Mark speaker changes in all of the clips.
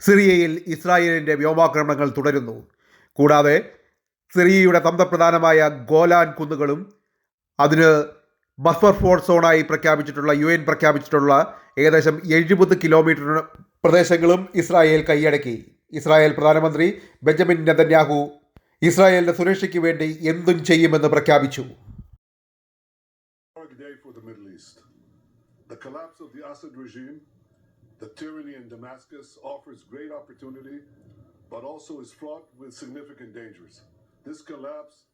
Speaker 1: സിറിയയിൽ ഇസ്രായേലിന്റെ വ്യോമാക്രമണങ്ങൾ തുടരുന്നു. കൂടാതെ സിറിയയുടെ തന്ത്രപ്രധാനമായ ഗോലാൻ കുന്നുകളും അതിന് ബഫർ ഫോർ സോണായി പ്രഖ്യാപിച്ചിട്ടുള്ള യു എൻ പ്രഖ്യാപിച്ചിട്ടുള്ള ഏകദേശം എഴുപത് കിലോമീറ്റർ പ്രദേശങ്ങളും ഇസ്രായേൽ കൈയടക്കി. ഇസ്രായേൽ പ്രധാനമന്ത്രി ബെഞ്ചമിൻ നെതന്യാഹു ഇസ്രായേലിന്റെ സുരക്ഷയ്ക്ക് വേണ്ടി എന്തും ചെയ്യുമെന്ന് പ്രഖ്യാപിച്ചു.
Speaker 2: The collapse of the Assad regime, the tyranny in Damascus offers great opportunity, but also is fraught with significant dangers. This collapse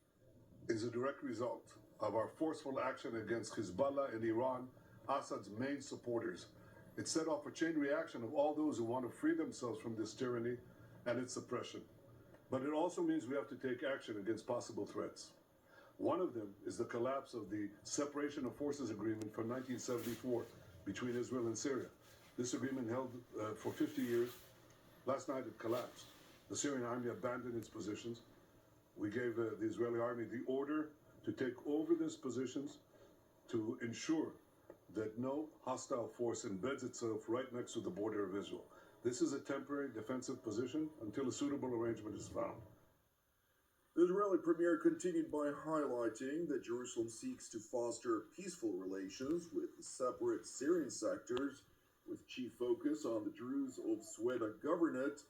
Speaker 2: is a direct result of our forceful action against Hezbollah and Iran, Assad's main supporters. It set off a chain reaction of all those who want to free themselves from this tyranny and its oppression. But it also means we have to take action against possible threats. One of them is the collapse of the Separation of Forces Agreement from 1974 between Israel and Syria. This agreement held uh, for 50 years. Last night it collapsed. The Syrian army abandoned its positions. We gave uh, the Israeli army the order to take over these positions to ensure that no hostile force embeds itself right next to the border of Israel. This is a temporary defensive position until a suitable arrangement is found.
Speaker 3: The Israeli premier continued by highlighting that Jerusalem seeks to foster peaceful relations with the separate Syrian sectors, with chief focus on the Druze of Sweda governorate,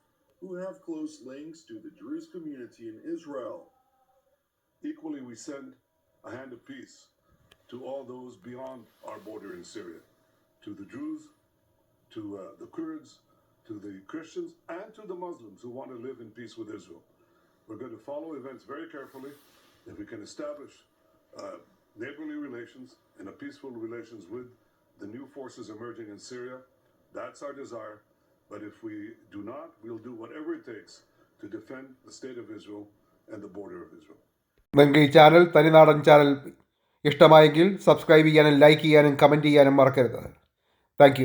Speaker 3: who have close links to the Druze community in Israel.
Speaker 2: Equally, we send a hand of peace to all those beyond our border in Syria, to the Druze, to uh, the Kurds, to the Christians, and to the Muslims who want to live in peace with Israel. We're going to follow events very carefully. If we can establish uh, neighborly relations and a peaceful relations with the new forces emerging in Syria, that's our desire. But if we do not, we'll do whatever it takes to defend the state of Israel and the border of Israel.
Speaker 1: നിങ്ങൾക്ക് ഈ channel തനിനാടൻ channel ഇഷ്ടമായെങ്കിൽ subscribe ചെയ്യാനും like ചെയ്യാനും comment ചെയ്യാനും മറക്കരുത് thank